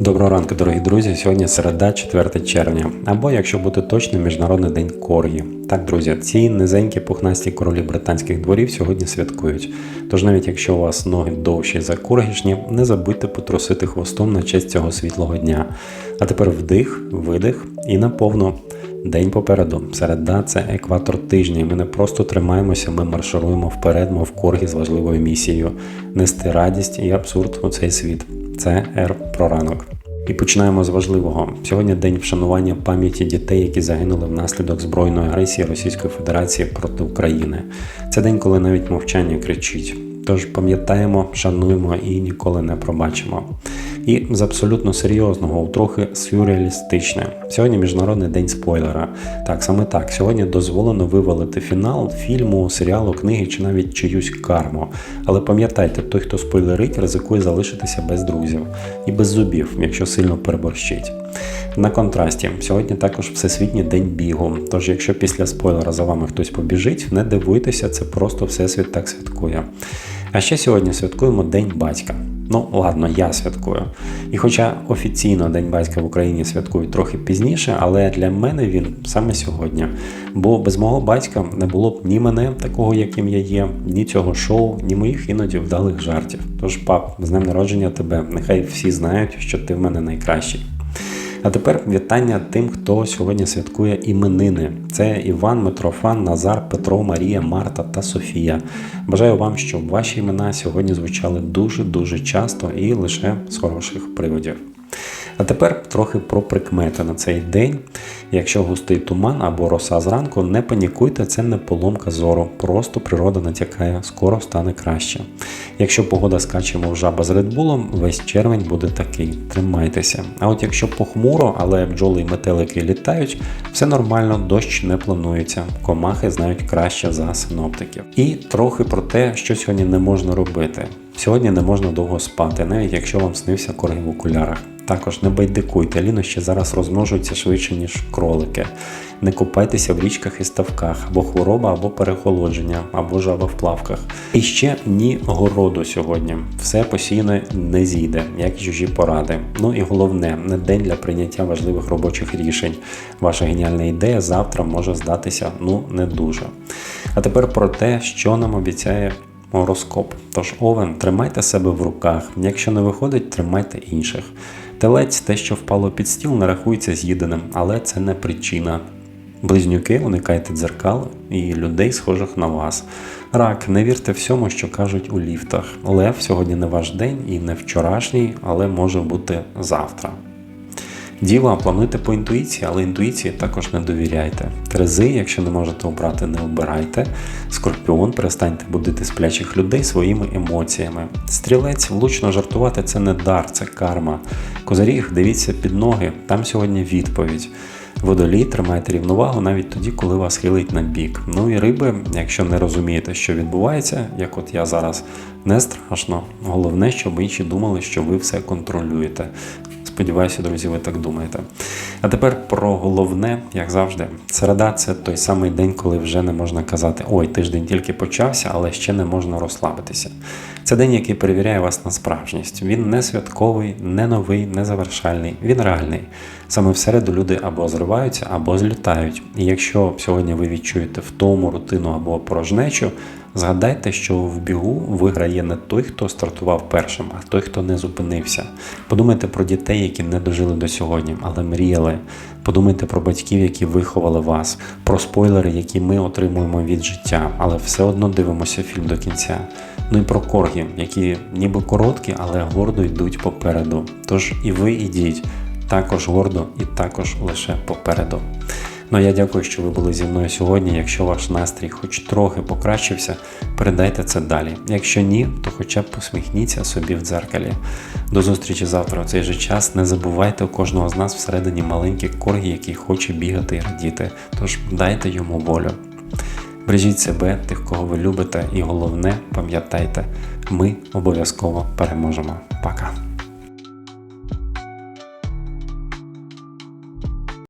Доброго ранку, дорогі друзі. Сьогодні середа, 4 червня, або, якщо бути точним, Міжнародний день коргі. Так, друзі, ці низенькі пухнасті королі британських дворів сьогодні святкують. Тож навіть якщо у вас ноги довші за коргішні, не забудьте потрусити хвостом на честь цього світлого дня. А тепер вдих, видих і наповну. День попереду. Середа це екватор тижня. Ми не просто тримаємося, ми маршируємо вперед, мов коргі з важливою місією нести радість і абсурд у цей світ. Це Р про ранок. І починаємо з важливого. Сьогодні день вшанування пам'яті дітей, які загинули внаслідок збройної агресії Російської Федерації проти України. Це день, коли навіть мовчання кричить. Тож пам'ятаємо, шануємо і ніколи не пробачимо. І з абсолютно серйозного, у трохи сюрреалістичне. Сьогодні міжнародний день спойлера. Так, саме так. Сьогодні дозволено вивалити фінал фільму, серіалу, книги чи навіть чиюсь карму. Але пам'ятайте, той, хто спойлерить, ризикує залишитися без друзів і без зубів, якщо сильно переборщить. На контрасті, сьогодні також Всесвітній день бігу. Тож, якщо після спойлера за вами хтось побіжить, не дивуйтеся, це просто Всесвіт так святкує. А ще сьогодні святкуємо День батька. Ну, ладно, я святкую. І хоча офіційно День батька в Україні святкують трохи пізніше, але для мене він саме сьогодні. Бо без мого батька не було б ні мене, такого, яким я є, ні цього шоу, ні моїх іноді вдалих жартів. Тож, пап, з днем народження тебе. Нехай всі знають, що ти в мене найкращий. А тепер вітання тим, хто сьогодні святкує іменини. Це Іван, Митрофан, Назар, Петро, Марія, Марта та Софія. Бажаю вам, щоб ваші імена сьогодні звучали дуже-дуже часто і лише з хороших приводів. А тепер трохи про прикмети на цей день. Якщо густий туман або роса зранку, не панікуйте, це не поломка зору, просто природа натякає, скоро стане краще. Якщо погода скаче, мов жаба з редбулом, весь червень буде такий. Тримайтеся. А от якщо похмуро, але бджоли і метелики літають, все нормально, дощ не планується. Комахи знають краще за синоптиків. І трохи про те, що сьогодні не можна робити. Сьогодні не можна довго спати, навіть якщо вам снився корги в окулярах. Також не байдикуйте, лінощі зараз розмножуються швидше, ніж кролики. Не купайтеся в річках і ставках, або хвороба, або перехолодження, або жаба в плавках. І ще ні городу сьогодні. Все посіяне не зійде, як чужі поради. Ну і головне, не день для прийняття важливих робочих рішень. Ваша геніальна ідея завтра може здатися ну не дуже. А тепер про те, що нам обіцяє гороскоп. Тож, Овен, тримайте себе в руках. Якщо не виходить, тримайте інших. Телець, те, що впало під стіл, не рахується з'їденим, але це не причина. Близнюки, уникайте дзеркал і людей, схожих на вас. Рак, не вірте всьому, що кажуть у ліфтах. Лев сьогодні не ваш день і не вчорашній, але може бути завтра. Діва, плануйте по інтуїції, але інтуїції також не довіряйте. Терези, якщо не можете обрати, не обирайте. Скорпіон, перестаньте будити сплячих людей своїми емоціями. Стрілець, влучно жартувати це не дар, це карма. Козаріг, дивіться під ноги, там сьогодні відповідь. Водолій, тримайте рівновагу навіть тоді, коли вас хилить на бік. Ну і риби, якщо не розумієте, що відбувається, як от я зараз, не страшно. Головне, щоб інші думали, що ви все контролюєте. Сподіваюся, друзі, ви так думаєте. А тепер про головне, як завжди, середа це той самий день, коли вже не можна казати Ой, тиждень тільки почався, але ще не можна розслабитися. Це день, який перевіряє вас на справжність. Він не святковий, не новий, не завершальний, він реальний. Саме в середу люди або зриваються, або злітають. І якщо сьогодні ви відчуєте втому, рутину або порожнечу, згадайте, що в бігу виграє не той, хто стартував першим, а той, хто не зупинився. Подумайте про дітей, які не дожили до сьогодні, але мріяли. Подумайте про батьків, які виховали вас, про спойлери, які ми отримуємо від життя, але все одно дивимося фільм до кінця. Ну і про корги, які ніби короткі, але гордо йдуть попереду. Тож і ви ідіть також гордо і також лише попереду. Ну а я дякую, що ви були зі мною сьогодні. Якщо ваш настрій хоч трохи покращився, передайте це далі. Якщо ні, то хоча б посміхніться собі в дзеркалі. До зустрічі завтра у цей же час. Не забувайте у кожного з нас всередині маленький коргі, який хоче бігати і радіти. Тож дайте йому волю. Бережіть себе, тих, кого ви любите, і головне, пам'ятайте, ми обов'язково переможемо. Пока.